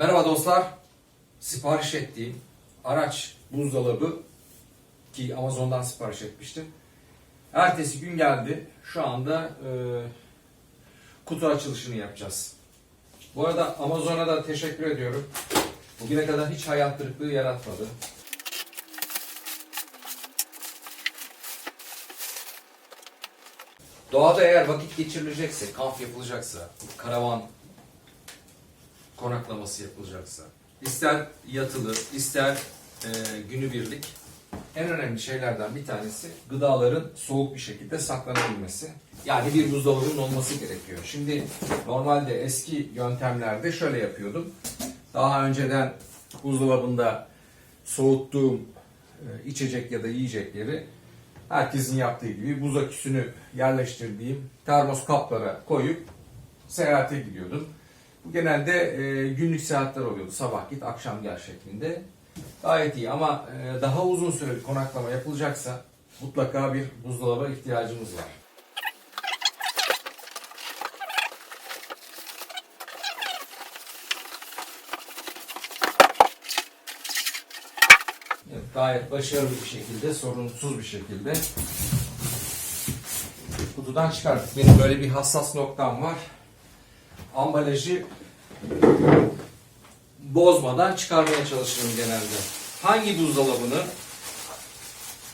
Merhaba dostlar. Sipariş ettiğim araç buzdolabı ki Amazon'dan sipariş etmiştim. Ertesi gün geldi. Şu anda e, kutu açılışını yapacağız. Bu arada Amazon'a da teşekkür ediyorum. Bugüne kadar hiç hayal kırıklığı yaratmadı. Doğada eğer vakit geçirilecekse, kamp yapılacaksa, karavan konaklaması yapılacaksa, ister yatılı, ister e, günübirlik en önemli şeylerden bir tanesi gıdaların soğuk bir şekilde saklanabilmesi. Yani bir buzdolabının olması gerekiyor. Şimdi normalde eski yöntemlerde şöyle yapıyordum. Daha önceden buzdolabında soğuttuğum e, içecek ya da yiyecekleri herkesin yaptığı gibi buz aküsünü yerleştirdiğim termos kaplara koyup seyahate gidiyordum. Bu genelde e, günlük seyahatler oluyordu. Sabah git, akşam gel şeklinde. Gayet iyi ama e, daha uzun süreli konaklama yapılacaksa mutlaka bir buzdolaba ihtiyacımız var. Evet, gayet başarılı bir şekilde, sorunsuz bir şekilde kutudan çıkardık. Benim böyle bir hassas noktam var. Ambalajı bozmadan çıkarmaya çalışırım genelde. Hangi buzdolabını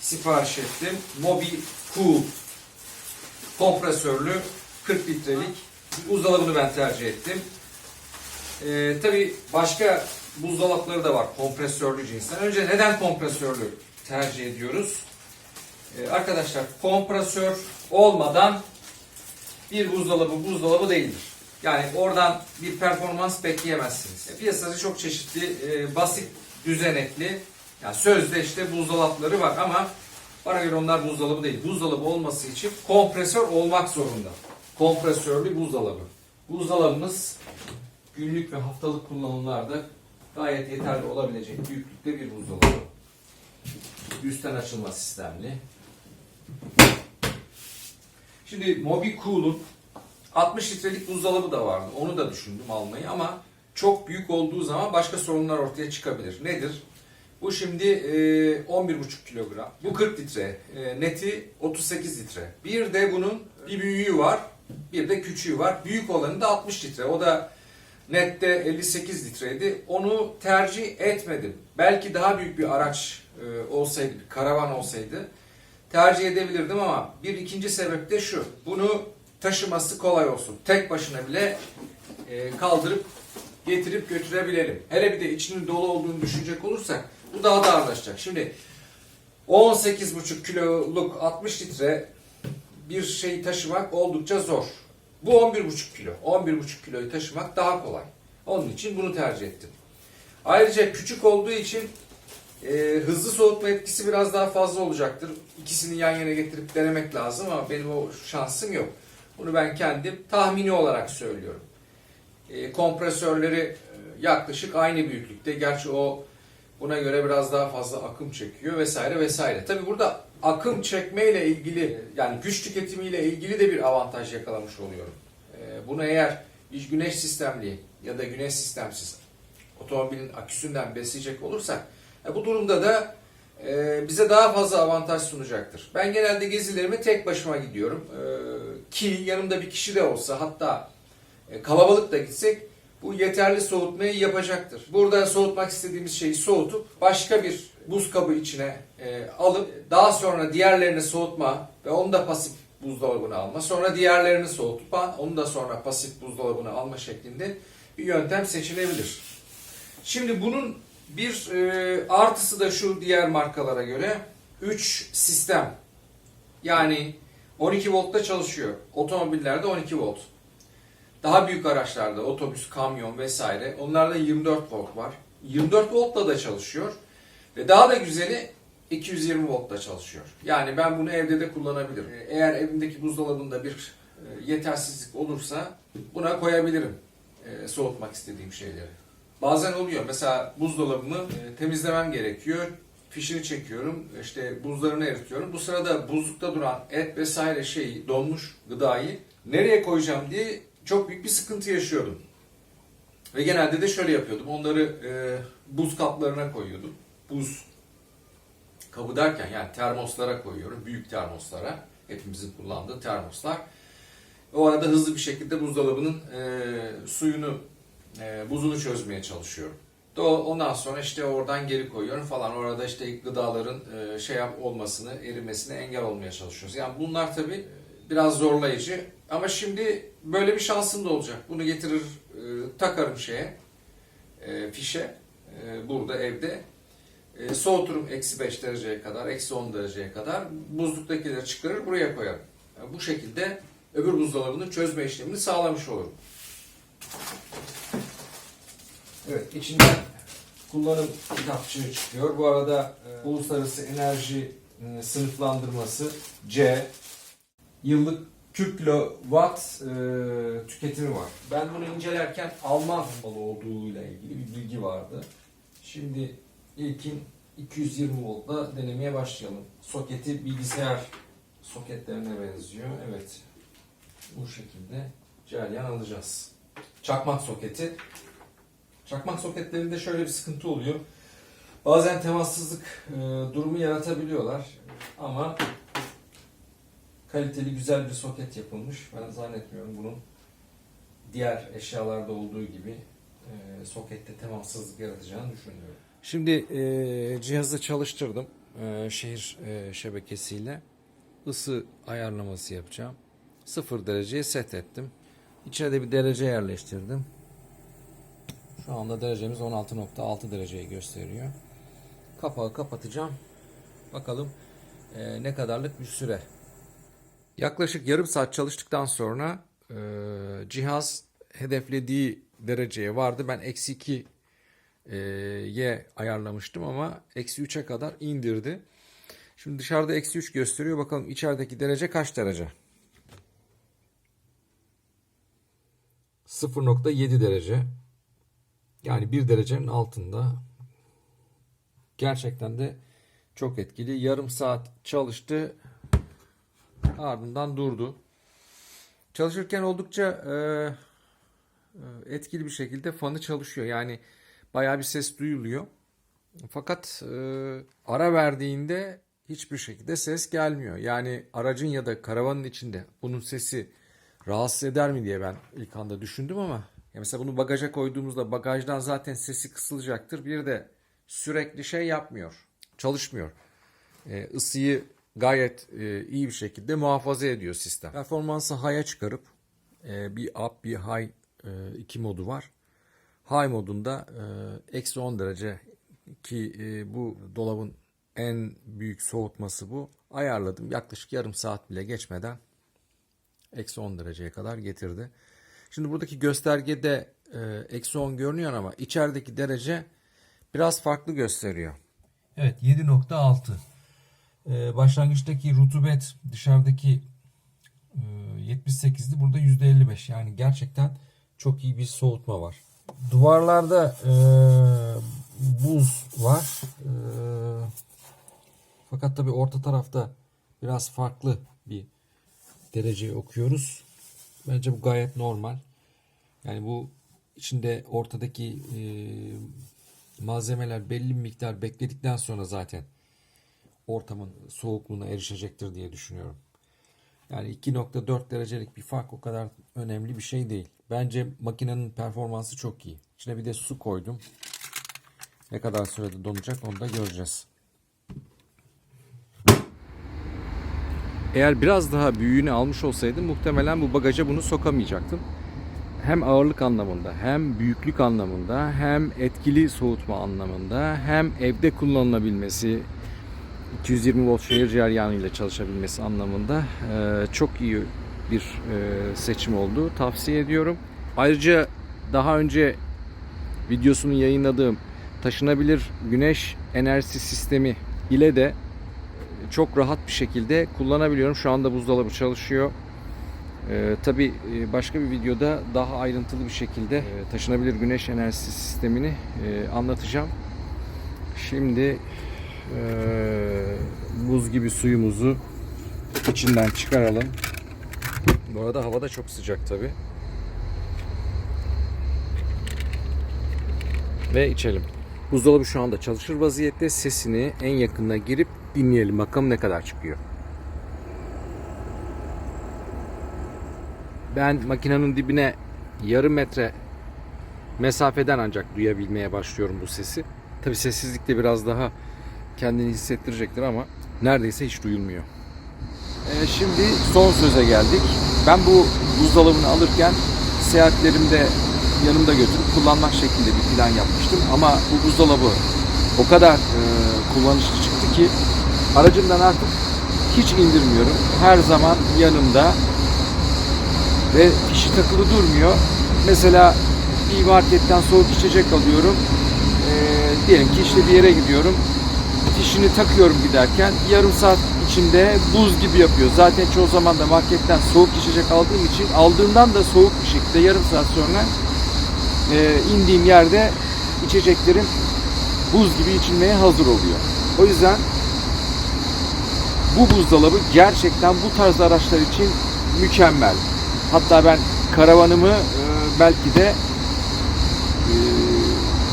sipariş ettim? Mobi Cool kompresörlü 40 litrelik buzdolabını ben tercih ettim. Ee, Tabi başka buzdolapları da var kompresörlü cinsten. Önce neden kompresörlü tercih ediyoruz? Ee, arkadaşlar kompresör olmadan bir buzdolabı buzdolabı değildir. Yani oradan bir performans bekleyemezsiniz. E, Piyasada çok çeşitli e, basit düzenekli yani sözde işte buzdolapları var ama bana göre onlar buzdolabı değil. Buzdolabı olması için kompresör olmak zorunda. Kompresörlü buzdolabı. Buzdolabımız günlük ve haftalık kullanımlarda gayet yeterli olabilecek büyüklükte bir buzdolabı. Üstten açılma sistemli. Şimdi Mobi Cool'un 60 litrelik buzdolabı da vardı. Onu da düşündüm almayı ama çok büyük olduğu zaman başka sorunlar ortaya çıkabilir. Nedir? Bu şimdi e, 11,5 kilogram. Bu 40 litre. Neti 38 litre. Bir de bunun bir büyüğü var. Bir de küçüğü var. Büyük olanı da 60 litre. O da nette 58 litreydi. Onu tercih etmedim. Belki daha büyük bir araç olsaydı, bir karavan olsaydı tercih edebilirdim ama bir ikinci sebep de şu. Bunu taşıması kolay olsun. Tek başına bile e, kaldırıp getirip götürebilelim. Hele bir de içinin dolu olduğunu düşünecek olursak bu daha da ağırlaşacak. Şimdi 18,5 kiloluk 60 litre bir şeyi taşımak oldukça zor. Bu 11,5 kilo. 11,5 kiloyu taşımak daha kolay. Onun için bunu tercih ettim. Ayrıca küçük olduğu için e, hızlı soğutma etkisi biraz daha fazla olacaktır. İkisini yan yana getirip denemek lazım ama benim o şansım yok. Bunu ben kendim tahmini olarak söylüyorum. E, kompresörleri yaklaşık aynı büyüklükte. Gerçi o buna göre biraz daha fazla akım çekiyor vesaire vesaire. Tabi burada akım çekmeyle ilgili yani güç tüketimiyle ilgili de bir avantaj yakalamış oluyorum. E, bunu eğer güneş sistemli ya da güneş sistemsiz otomobilin aküsünden besleyecek olursak e, bu durumda da e, bize daha fazla avantaj sunacaktır. Ben genelde gezilerime tek başıma gidiyorum. E, ki yanımda bir kişi de olsa hatta e, kalabalık da gitsek bu yeterli soğutmayı yapacaktır. Burada soğutmak istediğimiz şeyi soğutup başka bir buz kabı içine e, alıp daha sonra diğerlerini soğutma ve onu da pasif buzdolabına alma. Sonra diğerlerini soğutup onu da sonra pasif buzdolabına alma şeklinde bir yöntem seçilebilir. Şimdi bunun bir e, artısı da şu diğer markalara göre 3 sistem. Yani 12 voltta çalışıyor. Otomobillerde 12 volt. Daha büyük araçlarda otobüs, kamyon vesaire onlarda 24 volt var. 24 voltla da çalışıyor. Ve daha da güzeli 220 voltla çalışıyor. Yani ben bunu evde de kullanabilirim. Eğer evimdeki buzdolabında bir e, yetersizlik olursa buna koyabilirim e, soğutmak istediğim şeyleri. Bazen oluyor. Mesela buzdolabımı e, temizlemem gerekiyor. Fişini çekiyorum. işte buzlarını eritiyorum. Bu sırada buzlukta duran et vesaire şeyi donmuş gıdayı nereye koyacağım diye çok büyük bir sıkıntı yaşıyordum. Ve genelde de şöyle yapıyordum. Onları e, buz kaplarına koyuyordum. Buz kabı derken yani termoslara koyuyorum. Büyük termoslara. Hepimizin kullandığı termoslar. O arada hızlı bir şekilde buzdolabının e, suyunu, e, buzunu çözmeye çalışıyorum. Ondan sonra işte oradan geri koyuyorum falan. Orada işte gıdaların e, şey olmasını, erimesine engel olmaya çalışıyoruz. Yani bunlar tabii biraz zorlayıcı. Ama şimdi böyle bir şansım da olacak. Bunu getirir, e, takarım şeye, e, fişe, e, burada evde. E, soğuturum eksi 5 dereceye kadar, eksi 10 dereceye kadar. Buzluktakileri çıkarır, buraya koyarım. Yani bu şekilde öbür buzdolabının çözme işlemini sağlamış olurum. Evet, içinden kullanım kitapçığı çıkıyor. Bu arada e, uluslararası enerji e, sınıflandırması C. Yıllık 40 kilowatt e, tüketimi var. Ben bunu incelerken Alman malı olduğuyla ilgili bir bilgi vardı. Şimdi ilkin 220 voltla denemeye başlayalım. Soketi bilgisayar soketlerine benziyor. Evet. Bu şekilde ceryan alacağız. Çakmak soketi. Çakmak soketlerinde şöyle bir sıkıntı oluyor. Bazen temassızlık e, durumu yaratabiliyorlar. Ama kaliteli güzel bir soket yapılmış. Ben zannetmiyorum bunun diğer eşyalarda olduğu gibi e, sokette temassızlık yaratacağını düşünmüyorum. Şimdi e, cihazı çalıştırdım e, şehir e, şebekesiyle. Isı ayarlaması yapacağım. 0 dereceye set ettim. İçeride bir derece yerleştirdim. Şu anda derecemiz 16.6 dereceyi gösteriyor. Kapağı kapatacağım. Bakalım e, ne kadarlık bir süre. Yaklaşık yarım saat çalıştıktan sonra e, cihaz hedeflediği dereceye vardı. Ben eksi 2 e, ye ayarlamıştım ama eksi 3'e kadar indirdi. Şimdi dışarıda eksi 3 gösteriyor. Bakalım içerideki derece kaç derece? 0.7 derece. Yani 1 derecenin altında. Gerçekten de çok etkili. Yarım saat çalıştı. Ardından durdu. Çalışırken oldukça e, e, etkili bir şekilde fanı çalışıyor. Yani bayağı bir ses duyuluyor. Fakat e, ara verdiğinde hiçbir şekilde ses gelmiyor. Yani aracın ya da karavanın içinde bunun sesi rahatsız eder mi diye ben ilk anda düşündüm ama ya mesela bunu bagaja koyduğumuzda bagajdan zaten sesi kısılacaktır. Bir de sürekli şey yapmıyor. Çalışmıyor. E, ısıyı gayet e, iyi bir şekilde muhafaza ediyor sistem. Performansı high'a çıkarıp e, bir up bir high e, iki modu var. High modunda e, eksi 10 derece ki e, bu dolabın en büyük soğutması bu. Ayarladım. Yaklaşık yarım saat bile geçmeden eksi 10 dereceye kadar getirdi. Şimdi buradaki göstergede e, eksi 10 görünüyor ama içerideki derece biraz farklı gösteriyor. Evet 7.6. Ee, başlangıçtaki rutubet dışarıdaki e, 78'di. Burada %55. Yani gerçekten çok iyi bir soğutma var. Duvarlarda e, buz var. E, fakat tabi orta tarafta biraz farklı bir dereceyi okuyoruz. Bence bu gayet normal. Yani bu içinde ortadaki e, malzemeler belli bir miktar bekledikten sonra zaten ortamın soğukluğuna erişecektir diye düşünüyorum. Yani 2.4 derecelik bir fark o kadar önemli bir şey değil. Bence makinenin performansı çok iyi. İçine bir de su koydum. Ne kadar sürede donacak onu da göreceğiz. Eğer biraz daha büyüğünü almış olsaydım muhtemelen bu bagaja bunu sokamayacaktım. Hem ağırlık anlamında, hem büyüklük anlamında, hem etkili soğutma anlamında, hem evde kullanılabilmesi, 220 volt şehir ceryanıyla çalışabilmesi anlamında e, çok iyi bir e, seçim oldu. Tavsiye ediyorum. Ayrıca daha önce videosunu yayınladığım taşınabilir güneş enerjisi sistemi ile de çok rahat bir şekilde kullanabiliyorum. Şu anda buzdolabı çalışıyor. Ee, tabii e, başka bir videoda daha ayrıntılı bir şekilde e, taşınabilir güneş enerjisi sistemini e, anlatacağım. Şimdi e, buz gibi suyumuzu içinden çıkaralım. Bu arada hava da çok sıcak tabii. ve içelim. Buzdolabı şu anda çalışır vaziyette. Sesini en yakınına girip dinleyelim. Bakalım ne kadar çıkıyor. Ben makinenin dibine yarım metre mesafeden ancak duyabilmeye başlıyorum bu sesi. Tabi sessizlikte biraz daha kendini hissettirecektir ama neredeyse hiç duyulmuyor. Ee, şimdi son söze geldik. Ben bu buzdolabını alırken seyahatlerimde yanımda götürüp kullanmak şeklinde bir plan yapmıştım. Ama bu buzdolabı o kadar e, kullanışlı çıktı ki aracımdan artık hiç indirmiyorum. Her zaman yanımda ve fişi takılı durmuyor. Mesela bir marketten soğuk içecek alıyorum. Ee, diyelim ki işte bir yere gidiyorum. Fişini takıyorum giderken yarım saat içinde buz gibi yapıyor. Zaten çoğu zaman da marketten soğuk içecek aldığım için aldığımdan da soğuk bir şekilde yarım saat sonra e, indiğim yerde içeceklerim buz gibi içilmeye hazır oluyor. O yüzden bu buzdolabı gerçekten bu tarz araçlar için mükemmel. Hatta ben karavanımı e, belki de e,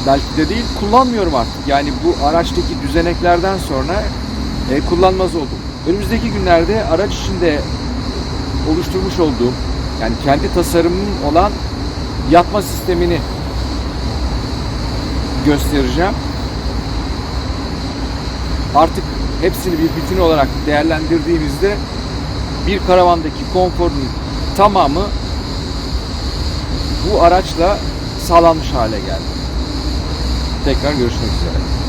belki de değil kullanmıyorum artık. Yani bu araçtaki düzeneklerden sonra e, kullanmaz oldum. Önümüzdeki günlerde araç içinde oluşturmuş olduğum yani kendi tasarımım olan yatma sistemini göstereceğim. Artık hepsini bir bütün olarak değerlendirdiğimizde bir karavandaki konforun tamamı bu araçla sağlanmış hale geldi. Tekrar görüşmek üzere.